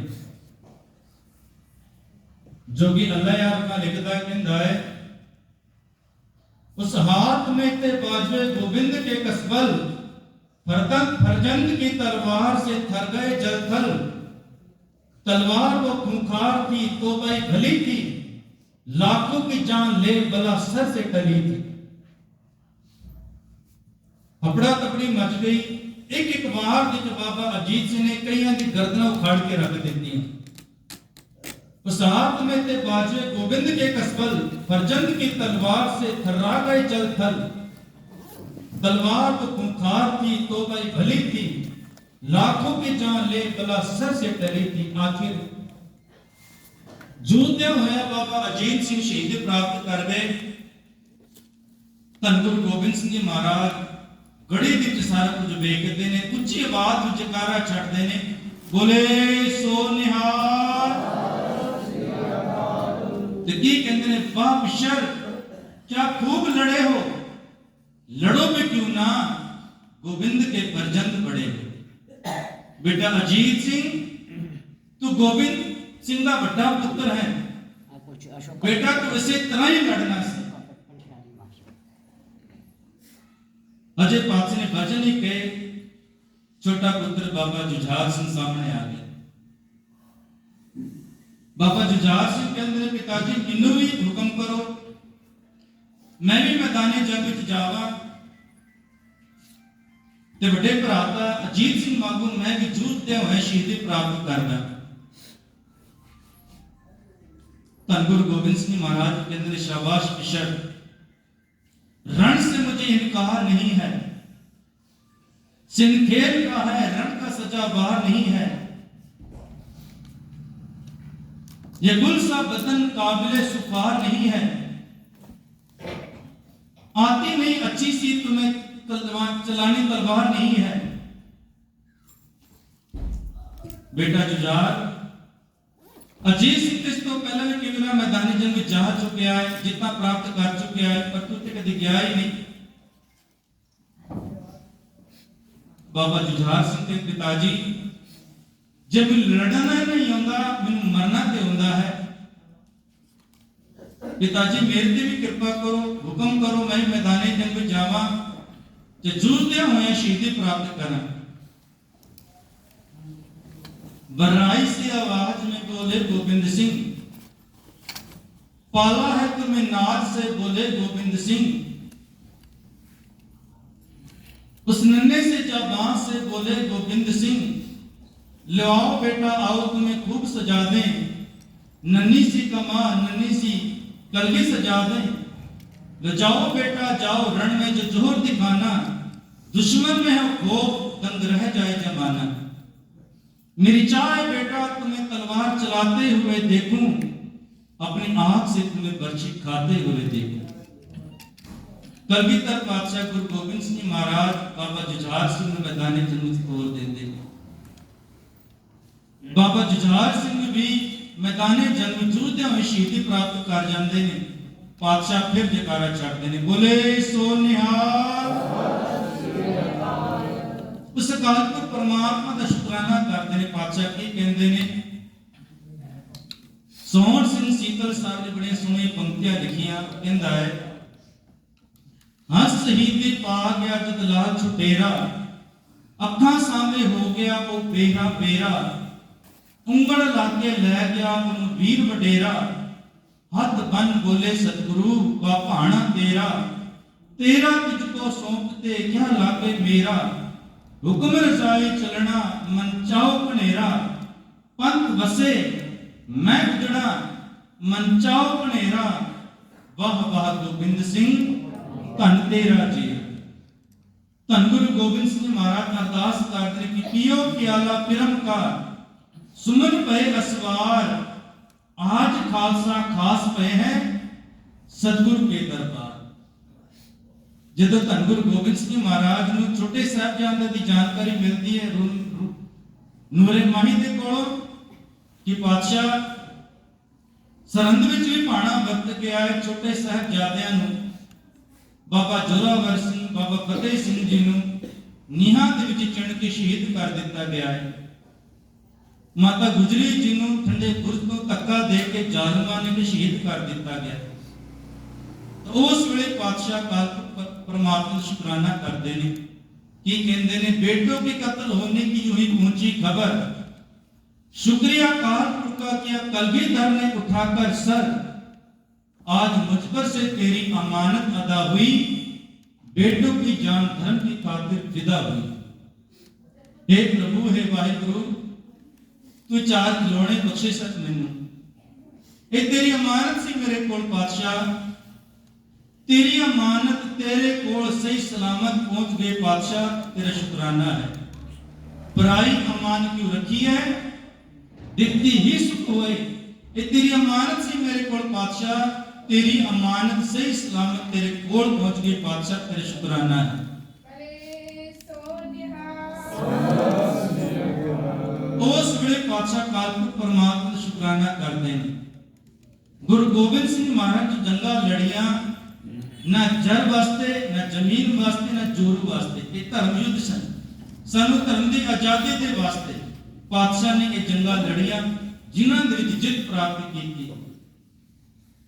जो कि अल्लाह ಜೋಗಿ ಅಲ್ಲಾ ಯಾರನ್ನ ಲಿಖದಾಗಿಂದಾಯ उस हाथ में ते बाजवे गोविंद के कसबल फरतक फरजंद की तलवार से थर गए जलथल। तलवार वो खूंखार थी तो भाई भली थी, लाखों की जान ले बला सर से टली थी। हपड़ा तपड़ी मच गई। एक एक बार तो बाबा अजीत सिंह ने कई गर्दना उखाड़ के रख देती हैं। ਰੱਖ ਦਿੱਤੀਆਂ प्रसाद में ते बाजे गोविंद के कसबल फरजंद की तलवार से थर्रा गए जल थल तलवार तो खूंखार थी तो भाई भली थी लाखों की जान ले बला सर से टली थी आखिर ਜੂਦਿਆ ਹੋਇਆ ਬਾਬਾ ਅਜੀਤ ਸਿੰਘ ਸ਼ਹੀਦੀ ਪ੍ਰਾਪਤ ਕਰ ਗਏ ਧੰਨ ਗੁਰੂ ਗੋਬਿੰਦ ਸਿੰਘ ਜੀ ਮਹਾਰਾਜ ਗੜੀ ਵਿੱਚ ਸਾਰਾ ਕੁਝ ਵੇਖਦੇ ਨੇ ਉੱਚੀ ਆਵਾਜ਼ ਵਿੱਚ ਜਕਾਰਾ ਛੱਡਦੇ ਨੇ ਬੋਲੇ ਸੋ ਨਿਹਾਲ ਕਹਿੰਦੇ ਨੇ ਬਾਪ ਸ਼ਰ ਕਿਆ ਖੂਬ ਲੜੇ ਹੋ ਲੜੋ ਵੀ ਕਿਉਂ ਨਾ ਗੋਬਿੰਦ ਕੇ ਪਰਜੰਦ ਬੜੇ ਬੇਟਾ ਅਜੀਤ ਸਿੰਘ ਤੂੰ ਗੋਬਿੰਦ ਸਿੰਘ ਦਾ ਵੱਡਾ ਪੁੱਤਰ ਹੈ ਕੁਝ ਅਸ਼ੋਕ ਬੇਟਾ ਤੂੰ ਇਸੇ ਤਰ੍ਹਾਂ ਹੀ ਲੜਨਾ ਸੀ ਅਜੇ ਪਾਤਸ਼ਾਹ ਨੇ ਵਚਨ ਹੀ ਕਹੇ ਛੋਟਾ ਪੁੱਤਰ ਬਾਬਾ ਜੁਝਾਰ ਸਿੰਘ ਸਾਹਮਣੇ ਆ ਗਿਆ ਬਾਬਾ ਜੁਝਾਰ ਸਿੰਘ ਕਹਿੰਦੇ ਨੇ ਪਿਤਾ ਜੀ ਮੈਨੂੰ ਵੀ ਹੁਕਮ ਕਰੋ ਮੈਂ ਵੀ ਮੈਦਾਨੇ ਜੰਗ ਵਿੱਚ ਜਾਵਾਂ ਤੇ ਵੱਡੇ ਭਰਾ ਦਾ ਅਜੀਤ ਸਿੰਘ ਵਾਂਗੂ ਮੈਂ ਵੀ ਜੂਝਦੇ ਹੋਏ ਸ਼ਹੀਦੀ ਪ੍ਰਾਪਤ ਕਰਦਾ ਧੰਨ ਗੁਰੂ ਗੋਬਿੰਦ ਸਿੰਘ महाराज कहते हैं शाबाश किशोर रण से मुझे इनकार नहीं है सिंखेल का है रण का सजा बाहर नहीं है ये गुल सा बदन काबिल सुखार नहीं है। आती नहीं अच्छी सी तुम्हें चलानी तलवार नहीं है। बेटा जुजार, अज़ीज़ सिंह तेस तो पहले भी किवरा मैदानी जंग में जा चुके है जितना प्राप्त कर चुका है पर तू तो कभी गया ही नहीं। बाबा जुझार सिंह के पिताजी ਜੀ ਜੇ ਮੈਨੂੰ ਲੜਨਾ ਨਹੀਂ ਆਉਂਦਾ ਮੈਨੂੰ ਮਰਨਾ ਤੇ ਹੁੰਦਾ ਹੈ ਪਿਤਾ ਜੀ ਮੇਰੇ ਤੇ ਵੀ ਕਿਰਪਾ ਕਰੋ ਹੁਕਮ ਕਰੋ ਮੈਂ ਮੈਦਾਨੀ ਜੰਗ ਵਿੱਚ ਜਾਵਾਂ ਤੇ ਜੂਝਦਿਆਂ ਹੋਇਆਂ ਸ਼ਹੀਦੀ ਪ੍ਰਾਪਤ ਕਰਾਂ बर्राई से आवाज में बोले गोविंद सिंह पाला है तुम्हें नाद से बोले गोविंद सिंह उस नन्हे से जाबान से बोले गोविंद सिंह लो आओ बेटा, आओ तुम्हें खूब सजा दे। नन्ही सी कमा, नन्ही सी कलगी सजा दें। जाओ बेटा, जाओ, रण में जो जोहर दिखाना। दुश्मन में है खोफ दंग रह जाए जमाना। मेरी चाय बेटा, तुम्हें तलवार चलाते हुए देखूँ। अपनी आँख से तुम्हें बर्छी खाते हुए देखूँ। कलगीधर बादशाह गुरु गोविंद सिंह महाराज, बाबा जुझार सिंह मैदान जन्म को देते। हैं ਬਾਬਾ ਜੁਝਾਰ ਸਿੰਘ ਵੀ ਮੈਦਾਨੇ ਜਨਮ ਜੂਝਦੇ ਵਿੱਚ ਸ਼ਹੀਦੀ ਪ੍ਰਾਪਤ ਕਰ ਜਾਂਦੇ ਨੇ। ਪਾਤਸ਼ਾਹ ਫਿਰ ਜਕਾਰਾ ਛੱਡਦੇ ਨੇ। ਬੋਲੇ, ਸੋ ਨਿਹਾਲ। ਉਸ ਅਕਾਲ ਪੁਰਖ ਪਰਮਾਤਮਾ ਦਾ ਸ਼ੁਕਰਾਨਾ ਕਰਦੇ ਨੇ। ਪਾਤਸ਼ਾਹ ਕੀ ਕਹਿੰਦੇ ਨੇ? ਸੋਹਣ ਸਿੰਘ ਸੀਤਲ ਸਾਹਿਬ ਨੇ ਬੜੀਆਂ ਸੋਹਣੀਆਂ ਪੰਕਤੀਆਂ ਲਿਖੀਆਂ। ਕਹਿੰਦਾ ਹੈ, ਹੰਸ ਸ਼ਹੀਦੀ ਪਾ ਗਿਆ ਜਦ ਲਾਲ ਛੁਟੇਰਾ। ਅੱਖਾਂ ਸਾਹਮਣੇ ਹੋ ਗਿਆ ਉਹ ਬੇਹਾ ਪੇਰਾ ਉਂਗਲ ਲਾਗੇ ਲੈ ਗਿਆ ਉਹਨੂੰ ਵੀਰ ਵਡੇਰਾ। ਹੱਥ ਬੰਨ ਬੋਲੇ, ਸਤਿਗੁਰੂ, ਵਾ ਭਾਣਾ ਤੇਰਾ। ਤੇਰਾ ਤੁਝ ਕੋ ਸੌਂਪਤੇ ਕਿਆ ਲਾਗੇ ਮੇਰਾ? ਹੁਕਮ ਰਸਾਈ ਚਲਣਾ, ਮਨ ਚਾਉ ਕਨੇਰਾ ਪੰਥ ਵਸੇ, ਮੈਂ ਉਜੜਾ, ਮਨ ਚਾਉ ਕਨੇਰਾ ਵਾਹ ਵਾਹ, ਗੋਬਿੰਦ ਸਿੰਘ, ਧੰਨ ਤੇਰਾ ਜੀ। ਧੰਨ ਗੁਰੂ ਗੋਬਿੰਦ ਸਿੰਘ ਮਹਾਰਾਜ ਅਰਦਾਸ ਕਰਦੇ ਕਿ ਪੀਓ ਪਿਆਲਾ ਪਿਰਮ ਕਾ ਸੁਮਨ ਪਏ ਅਸਵਾਰ। आज ਖਾਲਸਾ ਖਾਸ ਪਏ ਹੈ, ਸਤਿਗੁਰੂ ਕੇ ਦਰਬਾਰ। ਜਦੋਂ ਧੰਨ ਗੁਰੂ ਗੋਬਿੰਦ ਸਿੰਘ ਮਹਾਰਾਜ ਨੂੰ ਛੋਟੇ ਸਾਹਿਬਜ਼ਾਦੇ ਦੀ ਜਾਣਕਾਰੀ ਮਿਲਦੀ ਹੈ ਨੂਰੇ ਮਾਹੀ ਦੇ ਕੋਲੋਂ ਕਿ ਪਾਤਸ਼ਾਹ ਸਰਹੰਦ ਵਿੱਚ ਵੀ ਪਾਣਾ ਵਰਤ ਗਿਆ ਹੈ ਛੋਟੇ ਸਾਹਿਬਜ਼ਾਦਿਆਂ ਨੂੰ, ਬਾਬਾ ਜੋਰਾਵਰ ਸਿੰਘ, ਬਾਬਾ ਫਤਿਹ ਸਿੰਘ ਜੀ ਨੂੰ ਨੀਹਾਂ ਦੇ ਵਿੱਚ ਚਿਣ ਕੇ ਸ਼ਹੀਦ ਕਰ ਦਿੱਤਾ ਗਿਆ ਹੈ। ਮਾਤਾ ਗੁਜਰੀ ਜੀ ਨੂੰ ਠੰਡੇ ਬੁਰਜ ਤੋਂ ਧੱਕਾ ਦੇ ਕੇ ਜ਼ਾਲਮਾਂ ਨੇ ਸ਼ਹੀਦ ਕਰ ਦਿੱਤਾ ਗਿਆ ਤਾਂ ਉਸ ਵੇਲੇ ਪਾਤਸ਼ਾਹ ਕਾਲ ਪ- परमात्मा का शुक्राना करते ने कि कहते ने बेटों के कत्ल होने की हुई ऊंची खबर शुक्रिया कालपुर का किया कलगीधर ने उठाकर सर आज मुझ पर से तेरी अमानत अदा हुई बेटों की जान धर्म की खातिर फिदा हुई हे प्रभु हे वाहिगुरु ਤੂੰ ਚਾਰ ਖਿਡੌਣੇ ਬਖਸ਼ੇ ਸਕ ਮੈਨੂੰ ਇਹ ਤੇਰੀ ਅਮਾਨਤ ਸੀ ਮੇਰੇ ਕੋਲ ਪਾਤਸ਼ਾਹ ਤੇਰੀ ਅਮਾਨਤ ਤੇਰੇ ਕੋਲ ਸਹੀ ਸਲਾਮਤ ਪਹੁੰਚ ਗਈ ਪਾਤਸ਼ਾਹ ਤੇਰਾ ਸ਼ੁਕਰਾਨਾ ਹੈ ਪਰਾਈ ਅਮਾਨ ਕਿਉਂ ਰੱਖੀ ਹੈ ਦਿੱਤੀ ਹੀ ਸੁਖ ਹੋਏ ਇਹ ਤੇਰੀ ਅਮਾਨਤ ਸੀ ਮੇਰੇ ਕੋਲ ਪਾਤਸ਼ਾਹ ਤੇਰੀ ਅਮਾਨਤ ਸਹੀ ਸਲਾਮਤ ਤੇਰੇ ਕੋਲ ਪਹੁੰਚ ਗਈ ਪਾਤਸ਼ਾਹ ਤੇਰਾ ਸ਼ੁਕਰਾਨਾ ਹੈ ਉਸ ਵੇਲੇ ਪਾਤਸ਼ਾਹ ਕਾਲਪੁਰ ਪਰਮਾਤਮਾ ਦਾ ਸ਼ੁਕਰਾਨਾ ਕਰਦੇ ਨੇ। ਗੁਰੂ ਗੋਬਿੰਦ ਸਿੰਘ ਮਹਾਰਾਜ ਜੰਗਾਂ ਲੜੀਆਂ, ਨਾ ਜਰ ਵਾਸਤੇ, ਨਾ ਜ਼ਮੀਨ ਵਾਸਤੇ, ਨਾ ਜੋਰ ਵਾਸਤੇ। ਇਹ ਧਰਮ ਯੁੱਧ ਸਨ। ਸਾਨੂੰ ਧਰਮ ਦੀ ਆਜ਼ਾਦੀ ਦੇ ਵਾਸਤੇ ਪਾਤਸ਼ਾਹ ਨੇ ਇਹ ਜੰਗਾਂ ਲੜੀਆਂ, ਜਿਨ੍ਹਾਂ ਦੇ ਵਿੱਚ ਜਿੱਤ ਪ੍ਰਾਪਤ ਕੀਤੀ।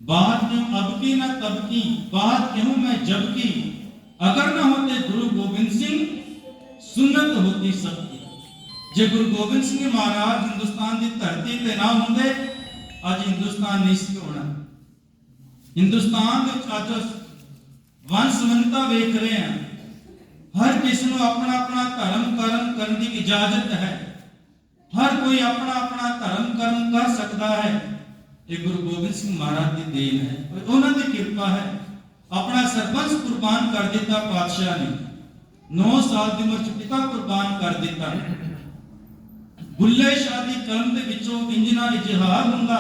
ਬਾਤ ਕਿਉਂ ਅਬਕੀ ਨਾ ਤਬਕੀ ਬਾਤ ਕਿਉਂ ਮੈਂ ਜਬਕੀ ਅਗਰ ਨਾ ਹੋਤੇ ਗੁਰੂ ਗੋਬਿੰਦ ਸਿੰਘ ਸੁਨਤ ਹੋਤੀ ਸਭ ਜੇ ਗੁਰੂ ਗੋਬਿੰਦ ਸਿੰਘ ਮਹਾਰਾਜ ਹਿੰਦੁਸਤਾਨ ਦੀ ਧਰਤੀ ਤੇ ਨਾ ਹੁੰਦੇ, ਅੱਜ ਹਿੰਦੁਸਤਾਨ ਨਹੀਂ ਸੀ ਹੋਣਾ। ਹਿੰਦੁਸਤਾਨ ਵਿੱਚ ਅੱਜ ਵੰਸ ਸਮੰਤਾ ਵੇਖ ਰਹੇ ਹਾਂ। ਹਰ ਕਿਸ ਨੂੰ ਆਪਣਾ ਆਪਣਾ ਧਰਮ ਕਰਮ ਕਰਨ ਦੀ ਇਜਾਜ਼ਤ ਹੈ। ਹਰ ਕੋਈ ਆਪਣਾ ਆਪਣਾ ਧਰਮ ਕਰਨ ਕਰ ਸਕਦਾ ਹੈ। ਇਹ ਗੁਰੂ ਗੋਬਿੰਦ ਸਿੰਘ ਮਹਾਰਾਜ ਦੀ ਦੇਣ ਹੈ। ਉਹਨਾਂ ਦੀ ਕਿਰਪਾ ਹੈ। ਆਪਣਾ ਸਰਬੰਸ ਕੁਰਬਾਨ ਕਰ ਦਿੱਤਾ ਪਾਤਸ਼ਾਹ ਨੇ। 9 ਸਾਲ ਦੀ ਉਮਰ ਚ ਪਿਤਾ ਕੁਰਬਾਨ ਕਰ ਦਿੱਤਾ। ਬੁੱਲੇ ਸ਼ਾਹ ਦੀ ਕਲਮ ਦੇ ਵਿੱਚੋਂ ਇੰਜਨਾ ਇਜਹਾਰ ਹੁੰਦਾ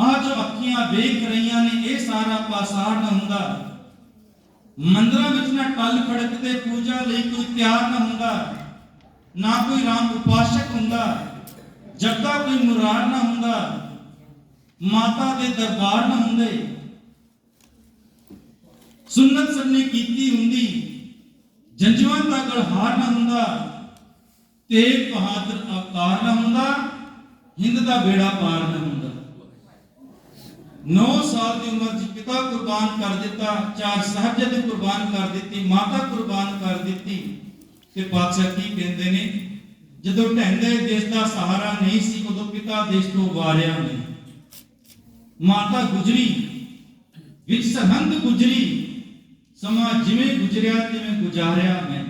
ਆ ਜੋ ਅੱਖੀਆਂ ਵੇਖ ਰਹੀਆਂ ਨੇ, ਇਹ ਸਾਰਾ ਪਾਸਾਰ ਨਾ ਹੁੰਦਾ ਮੰਦਰਾਂ ਵਿੱਚ ਨਾ ਟੱਲ ਖੜਕਦੇ ਪੂਜਾ ਲਈ ਕੋਈ ਤਿਆਰ ਨਾ ਹੁੰਦਾ ਨਾ ਕੋਈ ਰਾਮ ਉਪਾਸ਼ਕ ਹੁੰਦਾ ਜਗਦਾ ਕੋਈ ਮੁਰਾਦ ਨਾ ਹੁੰਦਾ ਮਾਤਾ ਦੇ ਦਰਬਾਰ ਨਾ ਹੁੰਦੇ। ਸੁਨਨਤ ਸਭ ਨੇ ਕੀਤੀ ਹੁੰਦੀ ਜੰਜਵਾਂ ਦਾ ਗਲਹਾਰ ਨਾ ਹੁੰਦਾ ਤੇਗ ਬਹਾਦਰ ਅਵਤਾਰ ਨਾ ਹੁੰਦਾ, ਹਿੰਦ ਦਾ ਬੇੜਾ ਪਾਰ ਨਾ ਹੁੰਦਾ। 9 ਸਾਲ ਦੀ ਉਮਰ 'ਚ ਪਿਤਾ ਕੁਰਬਾਨ ਕਰ ਦਿੱਤਾ, ਚਾਰ ਸਾਹਿਬਜ਼ਾਦੇ ਕੁਰਬਾਨ ਕਰ ਦਿੱਤੀ, ਮਾਤਾ ਕੁਰਬਾਨ ਕਰ ਦਿੱਤੀ। ਤੇ ਬਾਦਸ਼ਾਹ ਕੀ ਕਹਿੰਦੇ ਨੇ? ਜਦੋਂ ਢਹਿੰਦੇ ਦੇਸ਼ ਦਾ ਸਹਾਰਾ ਨਹੀਂ ਸੀ, ਉਦੋਂ ਪਿਤਾ ਦੇਸ਼ ਤੋਂ ਵਾਰਿਆ ਨਹੀਂ। ਮਾਤਾ ਗੁਜਰੀ, ਵਿੱਚ ਸਰਹੰਦ ਗੁਜਰੀ, ਸਮਾਂ ਜਿਵੇਂ ਗੁਜਰਿਆ, ਤਿਵੇਂ ਗੁਜ਼ਾਰਿਆ ਮੈਂ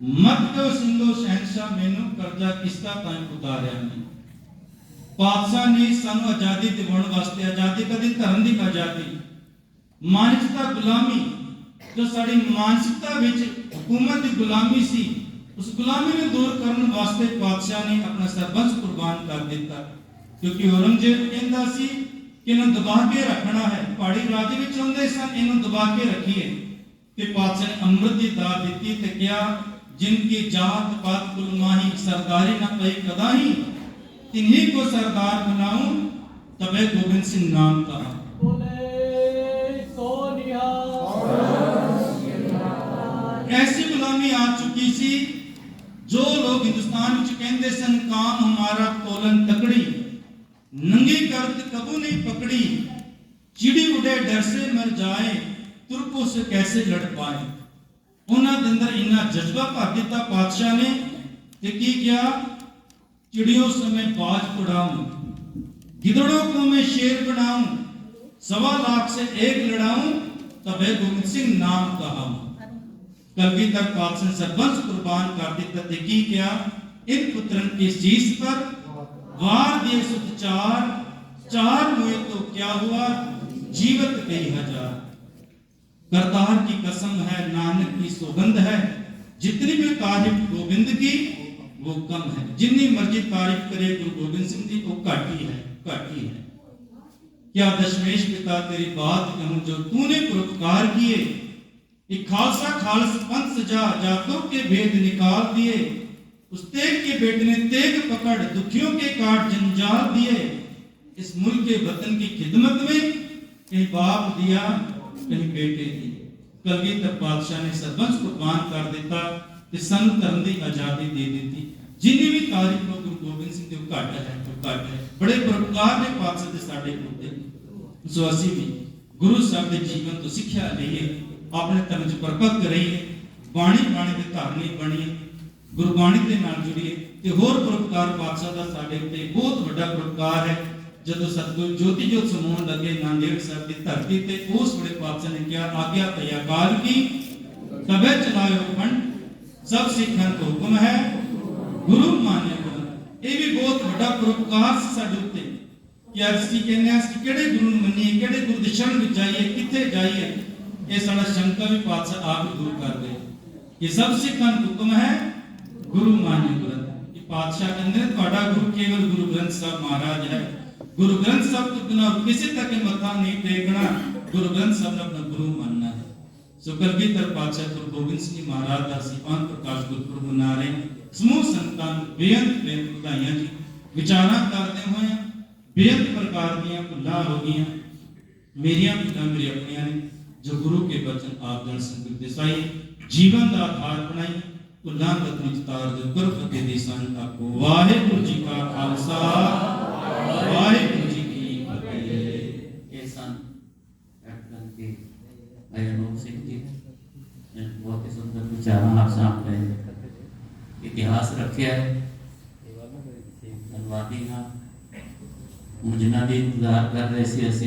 ਮਤ ਸਿੰਘੋ ਸ਼ਹਿਨशाह ਮੈਨੂੰ ਕਰਜ਼ਾ ਕਿਸਤਾ ਤਾਂ ਉਤਾਰਿਆ ਮੈਂ ਪਾਤਸ਼ਾਹ ਨੇ ਸਾਨੂੰ ਆਜ਼ਾਦੀ ਦਿਵਾਉਣ ਵਾਸਤੇ ਆਜ਼ਾਦੀ ਕਦੀ ਧਰਮ ਦੀ ਆਜ਼ਾਦੀ ਮਾਨਸਿਕਤਾ ਗੁਲਾਮੀ ਜੋ ਸਾਡੀ ਮਾਨਸਿਕਤਾ ਵਿੱਚ ਹਕੂਮਤ ਦੀ ਗੁਲਾਮੀ ਸੀ ਉਸ ਗੁਲਾਮੀ ਨੂੰ ਦੂਰ ਕਰਨ ਵਾਸਤੇ ਪਾਤਸ਼ਾਹ ਨੇ ਆਪਣਾ ਸਰਬੰਸ ਕੁਰਬਾਨ ਕਰ ਦਿੱਤਾ ਕਿਉਂਕਿ ਔਰੰਗਜ਼ੇਬ ਕਹਿੰਦਾ ਸੀ ਕਿ ਇਹਨੂੰ ਦਬਾ ਕੇ ਰੱਖਣਾ ਹੈ ਪਹਾੜੀ ਰਾਜ ਵਿੱਚ ਹੁੰਦੇ ਸਨ ਇਹਨੂੰ ਦਬਾ ਕੇ ਰੱਖੀਏ ਤੇ ਪਾਤਸ਼ਾਹ ਨੇ ਅੰਮ੍ਰਿਤ ਦੀ ਦਾਤ ਦਿੱਤੀ ਤੇ ਕਿਹਾ जिनकी जात पात कुल माही सरदारी न कही कदाही इन्हीं को सरदार बनाऊँ तबे गोविंद सिंह नाम कहा ऐसी गुलामी आ चुकी सी जो लोग हिंदुस्तान कहते सन काम हमारा तोलन तकड़ी नंगी गर्द कबू नहीं पकड़ी चिड़ी उड़े डर से मर जाए तुर्कों से कैसे लड़ पाए? ਉਹਨਾਂ ਦੇ ਅੰਦਰ ਇੰਨਾ ਜਜ਼ਬਾ ਭਰ ਦਿੱਤਾ ਪਾਤਸ਼ਾਹ ਨੇ ਤੇ ਕੀ ਕਿਹਾ चिड़ियों से मैं बाज उड़ाऊं गिदड़ों को मैं शेर बनाऊं सवा लाख से एक लड़ाऊं तबे गोविंद सिंह नाम कहा कलगीधर पातशाह ने सरबंस कुर्बान कर ਦਿੱਤਾ ਤੇ ਕੀ ਕਿਹਾ इन पुत्रन की शीश पर वार दिए सुत चार चार हुए तो क्या हुआ जीवत कई हजार करतार की कसम है, नानक की सौगंध है। जितनी भी तारीफ़ गोविंद की, वो कम है। जितनी मर्ज़ी तारीफ़ करे, गुरु गोविंद सिंह जी, वो घट है घट है क्या दशमेश पिता, तेरी बात कहूँ जो तूने परोपकार किए खालसा खालस पंथ सजा, जातों के भेद निकाल दिए, उस तेग के बेटे ने तेग पकड़, दुखियों के काट जंजाल दिए। इस मुल्क के वतन की खिदमत में बाप दिया ਮੇਰੀ ਬੇਟੇ ਦੀ। ਕਲਗੀਧਰ ਪਾਤਸ਼ਾਹ ਨੇ ਸਰਬੰਸ ਕੁਰਬਾਨ ਕਰ ਦਿੱਤਾ ਤੇ ਸਾਨੂੰ ਧਰਮ ਦੀ ਆਜ਼ਾਦੀ ਦੇ ਦਿੱਤੀ। ਜਿੰਨੀ ਵੀ ਤਾਰੀਖ ਨੂੰ ਗੁਰੂ ਗੋਬਿੰਦ ਸਿੰਘ ਦੇ ਘੱਟ ਹੈ ਤੋਂ ਹੈ। ਬੜੇ ਪ੍ਰਕਾਰ ਦੇ ਪਾਤਸ਼ਾਹ ਦੇ ਸਾਡੇ ਮੁੱਦੇ ਸੋ ਅਸੀਂ ਵੀ ਗੁਰੂ ਸਾਹਿਬ ਦੇ ਜੀਵਨ ਤੋਂ ਸਿੱਖਿਆ ਲਈਏ ਆਪਣੇ ਧਰਮ 'ਚ ਪਰਪੱਕ ਰਹੀਏ ਬਾਣੀ ਬਾਣੀ ਦੇ ਧਾਰਨੀ ਬਣੀਏ ਗੁਰਬਾਣੀ ਦੇ ਨਾਲ ਜੁੜੀਏ ਤੇ ਹੋਰ ਪ੍ਰਕਾਰ ਪਾਤਸ਼ਾਹ ਦਾ ਸਾਡੇ ਉੱਤੇ ਬਹੁਤ ਵੱਡਾ ਪ੍ਰਕਾਰ ਹੈ। ਜਦੋਂ ਸਤਿਗੁਰੂ ਜੋਤੀ ਜੋਤ ਸਮੂਹ ਲੱਗੇ ਨਾਂਦੇੜ ਸਾਹਿਬ ਦੀ ਧਰਤੀ ਤੇ ਉਸ ਵੇਲੇ ਪਾਤਸ਼ਾਹ ਨੇ ਕਿਹਾ ਆਗਿਆ ਤਯਾਕਾਰ ਕੀ ਤਬੇ ਚਲਾਇਓ ਖੰਡ ਸਭ ਸਿੱਖਾਂ ਤੋਂ ਹੁਕਮ ਹੈ ਗੁਰੂ ਮਾਨਿਆ ਕਰੋ ਇਹ ਵੀ ਬਹੁਤ ਵੱਡਾ ਪ੍ਰੋਪਕਾਰ ਸੀ ਸਾਡੇ ਉੱਤੇ ਕਿ ਅੱਜ ਅਸੀਂ ਕਹਿੰਦੇ ਹਾਂ ਅਸੀਂ ਕਿਹੜੇ ਗੁਰੂ ਨੂੰ ਮੰਨੀਏ ਕਿਹੜੇ ਗੁਰੂ ਦੀ ਸ਼ਰਨ ਵਿੱਚ ਜਾਈਏ ਕਿੱਥੇ ਜਾਈਏ ਇਹ ਸਾਡਾ ਸ਼ੰਕਾ ਵੀ ਪਾਤਸ਼ਾਹ ਆਪ ਹੀ ਦੂਰ ਕਰ ਦੇ ਇਹ ਸਭ ਸਿੱਖਾਂ ਨੂੰ ਹੁਕਮ ਹੈ ਗੁਰੂ ਮਾਨਿਆ ਕਰੋ ਇਹ ਪਾਤਸ਼ਾਹ ਕਹਿੰਦੇ ਨੇ ਤੁਹਾਡਾ ਗੁਰੂ ਕੇਵਲ ਗੁਰੂ ਗ੍ਰੰਥ ਸਾਹਿਬ ਮਹਾਰਾਜ ਹੈ ਗੁਰੂ ਗ੍ਰੰਥ ਸਾਹਿਬ ਤੋਂ ਬਿਨਾਂ ਕਿਸੇ ਤੱਕ ਮੱਥਾ ਨਹੀਂ ਟੇਕਣਾ, ਗੁਰੂ ਗ੍ਰੰਥ ਸਾਹਿਬ ਨੂੰ ਆਪਣਾ ਗੁਰੂ ਮੰਨਣਾ ਹੈ। ਸੋ ਕਲਗੀਧਰ ਪਾਤਸ਼ਾਹ ਗੁਰੂ ਗੋਬਿੰਦ ਸਿੰਘ ਮਹਾਰਾਜ ਦਾ ਅਸੀਂ ਪ੍ਰਕਾਸ਼ ਗੁਰਪੁਰਬ ਮਨਾ ਰਹੇ ਸਮੂਹ ਸੰਤਾਂ ਨੂੰ ਬੇਅੰਤ ਬੇਅੰਤ ਵਧਾਈਆਂ ਜੀ, ਵਿਚਾਰਾਂ ਕਰਦੇ ਹੋਏ ਬੇਅੰਤ ਪ੍ਰਕਾਰ ਦੀਆਂ ਭੁੱਲਾਂ ਹੋ ਗਈਆਂ। ਮੇਰੀਆਂ ਭੁੱਲਾਂ ਮੇਰੇ ਆਪਣੀਆਂ ਨੇ, ਜੋ ਗੁਰੂ ਕੇ ਬਚਨ ਆਪ ਜਨ ਸੰਗਤ ਦੇ ਜੀਵਨ ਦਾ ਆਧਾਰ ਬਣਾਈ, ਭੁੱਲਾਂ ਕਤਨੀ ਚਤਾਰ ਦੇ ਕਰ ਫਤਿਹ ਦੀ ਸੰਤ ਆਪੋ ਵਾਹਿਗੁਰੂ ਜੀ ਕਾ ਖਾਲਸਾ। ਵਾਹਿਗੁਰੂ ਜੀ ਕੀ ਫਤਿਹ। ਇਹ ਸਨ ਐਕਟਨ ਕੇ ਅਯਨੋਕ ਸਿੰਘ ਜੀ। ਨੇ ਬਹੁਤ ਹੀ ਸੁੰਦਰ ਵਿਚਾਰਾਂ ਆਪ ਸਾਹਮਣੇ ਇਤਿਹਾਸ ਰੱਖਿਆ ਹੈ। ਧੰਨਵਾਦੀ ਹਾਂ। ਹੁਣ ਜਿਨ੍ਹਾਂ ਇੰਤਜ਼ਾਰ ਕਰ ਰਹੇ ਸੀ ਅਸੀਂ।